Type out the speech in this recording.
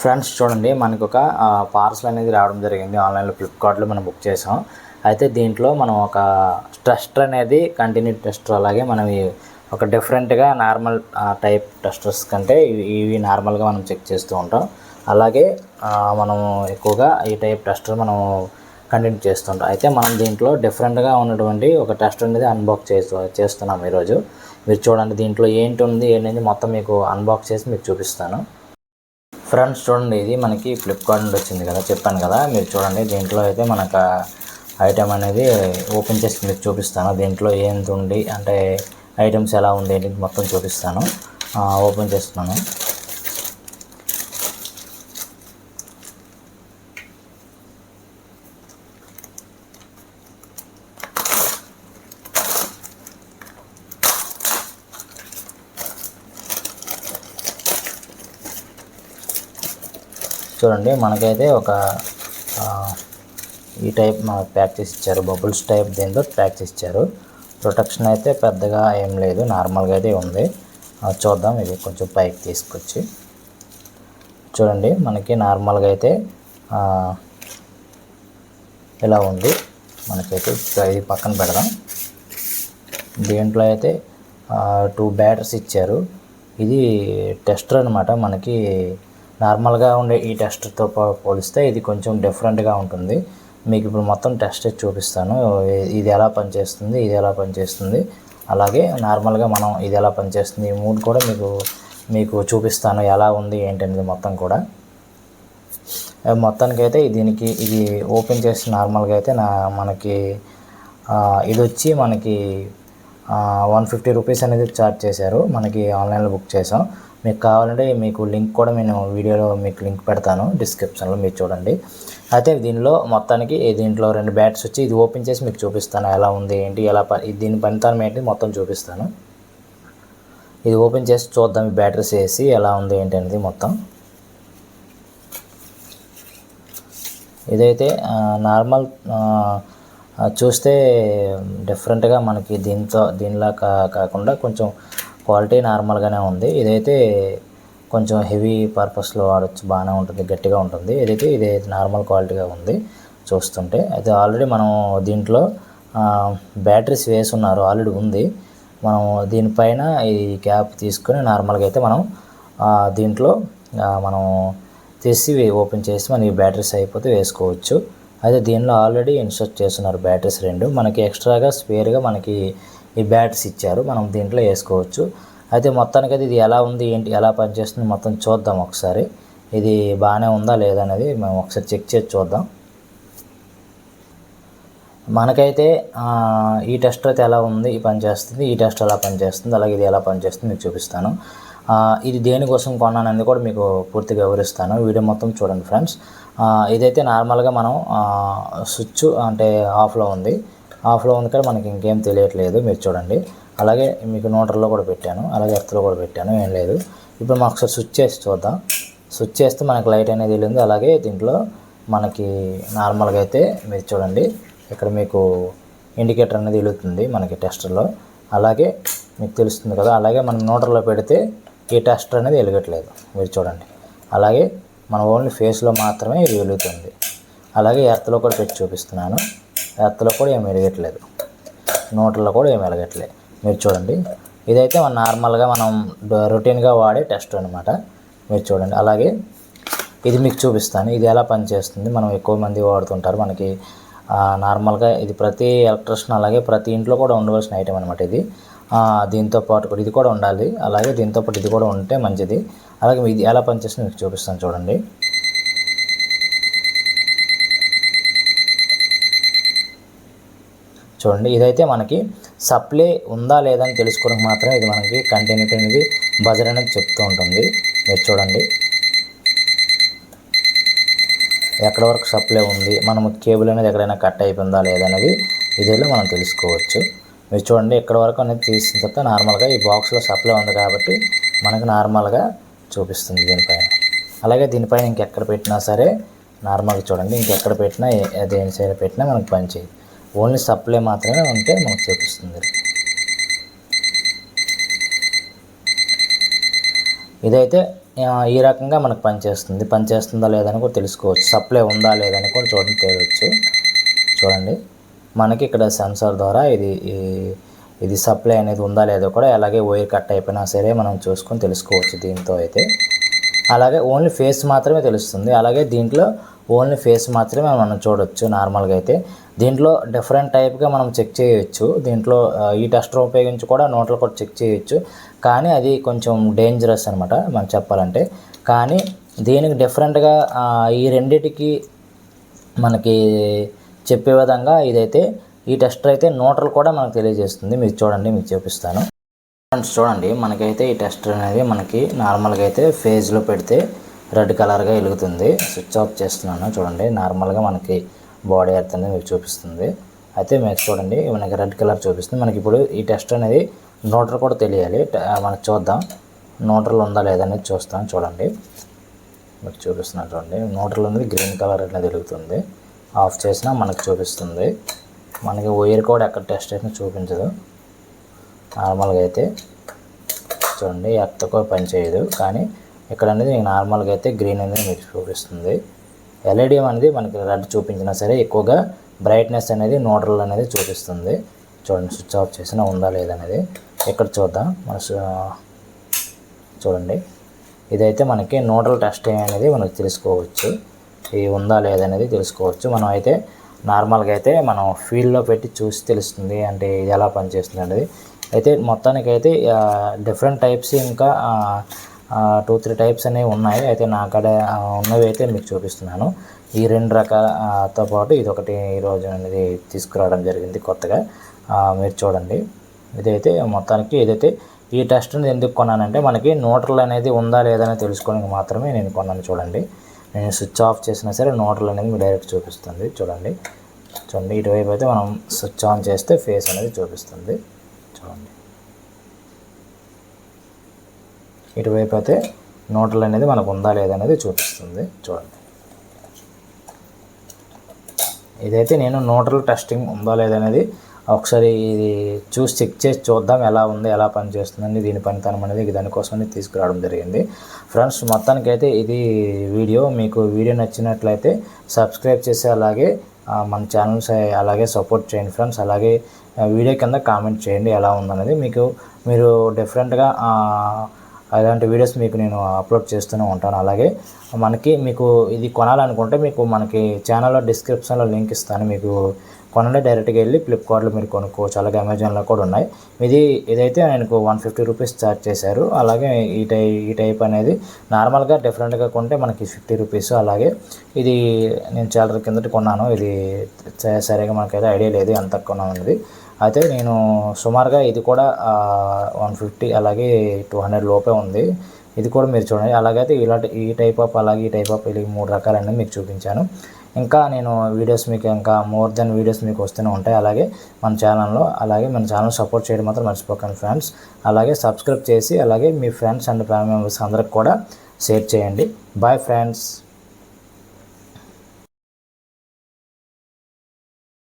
Friends చూడండి మనకు ఒక పార్సల్ అనేది రావడం జరిగింది. ఆన్లైన్లో ఫ్లిప్కార్ట్లో మనం బుక్ చేసాం. అయితే దీంట్లో మనం ఒక టెస్టర్ అనేది కంటిన్యూ టెస్టర్ అలాగే మనం ఒక డిఫరెంట్గా నార్మల్ టైప్ టెస్టర్స్ కంటే ఇవి ఇవి నార్మల్గా మనం చెక్ చేస్తూ ఉంటాం. అలాగే మనం ఎక్కువగా ఈ టైప్ టెస్టర్ మనం కంటిన్యూ చేస్తుంటాం అయితే మనం దీంట్లో డిఫరెంట్గా ఉన్నటువంటి ఒక టెస్ట్ అనేది అన్బాక్స్ చేస్తూ చేస్తున్నాం ఈరోజు. మీరు చూడండి దీంట్లో ఏంటి ఉంది ఏంటి మొత్తం మీకు అన్బాక్స్ చేసి మీకు చూపిస్తాను. ఫ్రెండ్స్ చూడండి ఇది మనకి ఫ్లిప్కార్ట్ నుండి వచ్చింది కదా చెప్పాను కదా మీరు చూడండి దీంట్లో అయితే మనకు ఐటెం అనేది ఓపెన్ చేసి మీకు చూపిస్తాను. దీంట్లో ఏంటి ఉంది అంటే ఐటమ్స్ ఎలా ఉంది ఏంటి మొత్తం చూపిస్తాను. ఓపెన్ చేస్తున్నాను. చూడండి మనకైతే ఒక ఈ టైప్ మనకు ప్యాక్ చేసి ఇచ్చారు. బబుల్స్ టైప్ దీంతో ప్యాక్ చేసి ఇచ్చారు. ప్రొటెక్షన్ అయితే పెద్దగా ఏం లేదు. నార్మల్గా అయితే ఉంది. చూద్దాం. ఇది కొంచెం పైకి తీసుకొచ్చి. చూడండి మనకి నార్మల్గా అయితే ఇలా ఉంది. మనకైతే ఇది పక్కన పెడదాం. దీంట్లో అయితే టూ బ్యాటర్స్ ఇచ్చారు. ఇది టెస్టర్ అనమాట మనకి నార్మల్గా ఉండే ఈ టెస్ట్తో పోలిస్తే ఇది కొంచెం డిఫరెంట్గా ఉంటుంది. మీకు ఇప్పుడు మొత్తం టెస్ట్ చూపిస్తాను. ఇది ఎలా పనిచేస్తుంది ఇది ఎలా పనిచేస్తుంది. అలాగే నార్మల్గా మనం ఇది ఎలా పనిచేస్తుంది ఈ మూడు కూడా మీకు మీకు చూపిస్తాను ఎలా ఉంది ఏంటనేది మొత్తం కూడా. మొత్తానికి అయితే దీనికి ఇది ఓపెన్ చేసి నార్మల్గా అయితే నా మనకి ఇది వచ్చి మనకి వన్ ఫిఫ్టీ రూపీస్ అనేది ఛార్జ్ చేశారు. మనకి ఆన్లైన్లో బుక్ చేసాం. మీకు కావాలంటే మీకు లింక్ కూడా నేను వీడియోలో మీకు లింక్ పెడతాను డిస్క్రిప్షన్లో మీరు చూడండి. అయితే దీనిలో మొత్తానికి దీంట్లో రెండు బ్యాట్స్ వచ్చి ఇది ఓపెన్ చేసి మీకు చూపిస్తాను ఎలా ఉంది ఏంటి ఎలా పని దీని పనితనం ఏంటి మొత్తం చూపిస్తాను. ఇది ఓపెన్ చేసి చూద్దాం ఈ బ్యాటరీస్ వేసి ఎలా ఉంది ఏంటి అనేది మొత్తం. ఇదైతే నార్మల్ చూస్తే డిఫరెంట్గా మనకి దీంతో దీనిలా కా కాకుండా కొంచెం క్వాలిటీ నార్మల్గానే ఉంది. ఇదైతే కొంచెం హెవీ పర్పస్లో వాడచ్చు బాగానే ఉంటుంది గట్టిగా ఉంటుంది. ఇదైతే ఇది నార్మల్ క్వాలిటీగా ఉంది చూస్తుంటే. అయితే ఆల్రెడీ మనం దీంట్లో బ్యాటరీస్ వేసి ఉన్నారు ఆల్రెడీ ఉంది. మనం దీనిపైన ఈ క్యాప్ తీసుకొని నార్మల్గా అయితే మనం దీంట్లో మనం తీసి ఓపెన్ చేసి మనకి బ్యాటరీస్ అయిపోతే వేసుకోవచ్చు. అయితే దీనిలో ఆల్రెడీ ఇన్స్ట్రక్ట్ చేస్తున్నారు బ్యాటరీస్ రెండు. మనకి ఎక్స్ట్రాగా స్పేర్గా మనకి ఈ బ్యాట్స్ ఇచ్చారు. మనం దీంట్లో వేసుకోవచ్చు. అయితే మొత్తానికి అయితే ఇది ఎలా ఉంది ఏంటి ఎలా పనిచేస్తుంది మొత్తం చూద్దాం ఒకసారి. ఇది బాగానే ఉందా లేదా అనేది మేము ఒకసారి చెక్ చేసి చూద్దాం. మనకైతే ఈ టెస్ట్ అయితే ఎలా ఉంది ఈ ఈ టెస్ట్ ఎలా పనిచేస్తుంది అలాగే ఇది ఎలా పనిచేస్తుంది మీకు చూపిస్తాను. ఇది దేనికోసం కొన్నానని కూడా మీకు పూర్తిగా వివరిస్తాను. వీడియో మొత్తం చూడండి ఫ్రెండ్స్. ఇదైతే నార్మల్గా మనం స్విచ్ అంటే ఆఫ్లో ఉంది. ఆఫ్లో ఉంది కానీ మనకి ఇంకేం తెలియట్లేదు. మీరు చూడండి. అలాగే మీకు నోటర్లో కూడా పెట్టాను. అలాగే ఎర్త్లో కూడా పెట్టాను. ఏం లేదు. ఇప్పుడు మనం ఒకసారి స్విచ్ చేసి చూద్దాం. స్విచ్ చేస్తే మనకి లైట్ అనేది వెళ్ళింది అలాగే దీంట్లో మనకి నార్మల్గా అయితే మీరు చూడండి. ఇక్కడ మీకు ఇండికేటర్ అనేది వెలుగుతుంది మనకి టెస్టర్లో అలాగే మీకు తెలుస్తుంది కదా అలాగే మనం నోటర్లో పెడితే ఈ టెస్టర్ అనేది వెలగట్లేదు. మీరు చూడండి. అలాగే మన ఓన్లీ ఫేస్లో మాత్రమే ఇది వెలుగుతుంది. అలాగే ఎర్త్లో కూడా పెట్టి చూపిస్తున్నాను. ఎత్తలో కూడా ఏం వెలగట్లేదు నోట్లో కూడా ఏం వెలగట్లేదు మీరు చూడండి. ఇదైతే మన నార్మల్గా మనం రొటీన్గా వాడే టెస్ట్ అనమాట మీరు చూడండి. అలాగే ఇది మీకు చూపిస్తాను. ఇది ఎలా పనిచేస్తుంది? మనం ఎక్కువ మంది వాడుతుంటారు మనకి. నార్మల్గా ఇది ప్రతి ఎలక్ట్రిషన్ అలాగే ప్రతి ఇంట్లో కూడా ఉండవలసిన ఐటెం అనమాట ఇది. దీంతో పాటు ఇది కూడా ఉండాలి. అలాగే దీంతో పాటు ఇది కూడా ఉంటే మంచిది. అలాగే ఇది ఎలా పనిచేస్తుంది మీకు చూపిస్తాను చూడండి. చూడండి ఇదైతే మనకి సప్లై ఉందా లేదా అని తెలుసుకోవడానికి మాత్రమే ఇది మనకి కంటిన్యూ అనేది బజర్ అనేది చెప్తూ ఉంటుంది. మీరు చూడండి. ఎక్కడ వరకు సప్లై ఉంది మనం కేబుల్ అనేది ఎక్కడైనా కట్ అయిపోయిందా లేదా అనేది ఇదిలో మనం తెలుసుకోవచ్చు. మీరు చూడండి ఎక్కడ వరకు అనేది తీసిన తర్వాత నార్మల్గా ఈ బాక్స్లో సప్లై ఉంది కాబట్టి మనకు నార్మల్గా చూపిస్తుంది దీనిపైన. అలాగే దీనిపైన ఇంకెక్కడ పెట్టినా సరే నార్మల్గా చూడండి ఇంకెక్కడ పెట్టినా ఏ- దేని సైడ్ పెట్టినా మనకు పనిచేయదు ఓన్లీ సప్లై మాత్రమే ఉంటే మనకు చూపిస్తుంది. ఇదైతే ఈ రకంగా మనకు పనిచేస్తుంది. పనిచేస్తుందా లేదని కూడా తెలుసుకోవచ్చు. సప్లై ఉందా లేదని కూడా చూడండి తెలియవచ్చు చూడండి. మనకి ఇక్కడ సెన్సార్ ద్వారా ఇది ఇది సప్లై అనేది ఉందా లేదో కూడా అలాగే వైర్ కట్ అయిపోయినా సరే మనం చూసుకొని తెలుసుకోవచ్చు దీంతో అయితే. అలాగే ఓన్లీ ఫేస్ మాత్రమే తెలుస్తుంది. అలాగే దీంట్లో ఓన్లీ ఫేస్ మాత్రమే మనం చూడొచ్చు నార్మల్గా అయితే. దీంట్లో డిఫరెంట్ టైప్గా మనం చెక్ చేయొచ్చు. దీంట్లో ఈ టెస్టర్ ఉపయోగించి కూడా నోట్లో కూడా చెక్ చేయొచ్చు. కానీ అది కొంచెం డేంజరస్ అనమాట మనం చెప్పాలంటే. కానీ దీనికి డిఫరెంట్గా ఈ రెండిటికి మనకి చెప్పే విధంగా ఇదైతే ఈ టెస్టర్ అయితే నోటలు కూడా మనకు తెలియజేస్తుంది. మీరు చూడండి మీకు చూపిస్తాను. ఫ్రెండ్స్ చూడండి మనకైతే ఈ టెస్టర్ అనేది మనకి నార్మల్గా అయితే ఫేజ్లో పెడితే రెడ్ కలర్గా వెలుగుతుంది. స్విచ్ ఆఫ్ చేస్తున్నాను. చూడండి నార్మల్గా మనకి బాడీ ఎర్త్ అనేది మీకు చూపిస్తుంది. అయితే మీకు చూడండి మనకి రెడ్ కలర్ చూపిస్తుంది. మనకి ఇప్పుడు ఈ టెస్ట్ అనేది నోటర్ కూడా తెలియాలి. మనకు మనకి చూద్దాం. నోటర్లు ఉందా లేదా అనేది చూస్తాం. చూడండి. మీకు చూపిస్తున్నాను చూడండి. నోటర్లు అనేది గ్రీన్ కలర్ అనేది వెలుగుతుంది. ఆఫ్ చేసినా మనకు చూపిస్తుంది. మనకి వైర్ కూడా ఎక్కడ టెస్ట్ అయినా చూపించదు. నార్మల్గా అయితే చూడండి ఎత్తకో కూడా పనిచేయదు. కానీ ఇక్కడ అనేది మీకు నార్మల్గా అయితే గ్రీన్ అనేది మీకు చూపిస్తుంది. ఎల్ఈడి అనేది మనకి రెడ్ చూపించినా సరే ఎక్కువగా బ్రైట్నెస్ అనేది న్యూట్రల్ అనేది చూపిస్తుంది. చూడండి స్విచ్ ఆఫ్ చేసినా ఉందా లేదనేది ఇక్కడ చూద్దాం. మన చూడండి. ఇదైతే మనకి న్యూట్రల్ టెస్టింగ్ అనేది మనకు తెలుసుకోవచ్చు. ఇది ఉందా లేదనేది తెలుసుకోవచ్చు. మనం అయితే నార్మల్గా అయితే మనం ఫీల్డ్లో పెట్టి చూసి తెలుస్తుంది అంటే ఇది ఎలా పనిచేస్తుంది అనేది. అయితే మొత్తానికి అయితే డిఫరెంట్ టైప్స్ ఇంకా టూ త్రీ టైప్స్ అనేవి ఉన్నాయి. అయితే నా కాడ ఉన్నవి అయితే మీకు చూపిస్తున్నాను. ఈ రెండు రకాలతో పాటు ఇది ఒకటి ఈరోజు అనేది తీసుకురావడం జరిగింది కొత్తగా. మీరు చూడండి. ఇదైతే మొత్తానికి ఏదైతే ఈ టెస్ట్ అనేది ఎందుకు కొన్నానంటే మనకి నోటర్లు అనేది ఉందా లేదా అనేది తెలుసుకోవడానికి మాత్రమే నేను కొన్నాను చూడండి. నేను స్విచ్ ఆఫ్ చేసినా సరే నోటర్లు అనేది మీకు డైరెక్ట్ చూపిస్తుంది. చూడండి. చూడండి. ఇటువైపు అయితే మనం స్విచ్ ఆన్ చేస్తే ఫేస్ అనేది చూపిస్తుంది. చూడండి. ఇటువైపు అయితే నోటర్లు అనేది మనకు ఉందా లేదా అనేది చూపిస్తుంది. చూడండి. ఇదైతే నేను నోటల్ టెస్టింగ్ ఉందా లేదనేది ఒకసారి ఇది చూసి చెక్ చేసి చూద్దాం ఎలా ఉంది ఎలా పనిచేస్తుందని దీని పనితనం అనేది దానికోసమని తీసుకురావడం జరిగింది. ఫ్రెండ్స్ మొత్తానికి అయితే ఇది వీడియో. మీకు వీడియో నచ్చినట్లయితే సబ్స్క్రైబ్ చేసి అలాగే మన ఛానల్స్ అలాగే సపోర్ట్ చేయండి ఫ్రెండ్స్. అలాగే వీడియో కింద కామెంట్ చేయండి ఎలా ఉందనేది. మీకు మీరు డిఫరెంట్గా అలాంటి వీడియోస్ మీకు నేను అప్లోడ్ చేస్తూనే ఉంటాను. అలాగే మనకి మీకు ఇది కొనాలనుకుంటే మీకు మనకి ఛానల్లో డిస్క్రిప్షన్లో లింక్ ఇస్తాను. మీకు కొనండి డైరెక్ట్గా వెళ్ళి ఫ్లిప్కార్ట్లో మీరు కొనుక్కోవచ్చు. అలాగే అమెజాన్లో కూడా ఉన్నాయి. ఇది ఇదైతే ఆయనకు వన్ ఫిఫ్టీ రూపీస్ ఛార్జ్ చేశారు అలాగే ఈ టై ఈ టైప్ అనేది నార్మల్గా డిఫరెంట్గా కొంటే మనకి ఫిఫ్టీ రూపీస్. అలాగే ఇది నేను చాలా కిందటి కిందట కొన్నాను. ఇది సరిగా మనకైతే ఐడియా లేదు ఎంత కొన్నాను అనేది అయితే నేను సుమారుగా ఇది కూడా వన్ ఫిఫ్టీ అలాగే టూ హండ్రెడ్ లోపే ఉంది. ఇది కూడా మీరు చూడండి. అలాగైతే ఇలాంటి ఈ టైప్ ఆఫ్ అలాగే ఈ టైప్ ఆఫ్ ఇలా ఈ మూడు రకాలన్నీ మీకు చూపించాను. ఇంకా నేను వీడియోస్ మీకు ఇంకా మోర్ దెన్ వీడియోస్ మీకు వస్తూనే ఉంటాయి. అలాగే మన ఛానల్లో అలాగే మన ఛానల్ సపోర్ట్ చేయడం మాత్రం మర్చిపోకండి ఫ్రెండ్స్. అలాగే సబ్స్క్రైబ్ చేసి అలాగే మీ ఫ్రెండ్స్ అండ్ ఫ్యామిలీ మెంబర్స్ అందరికి కూడా షేర్ చేయండి. Bye friends.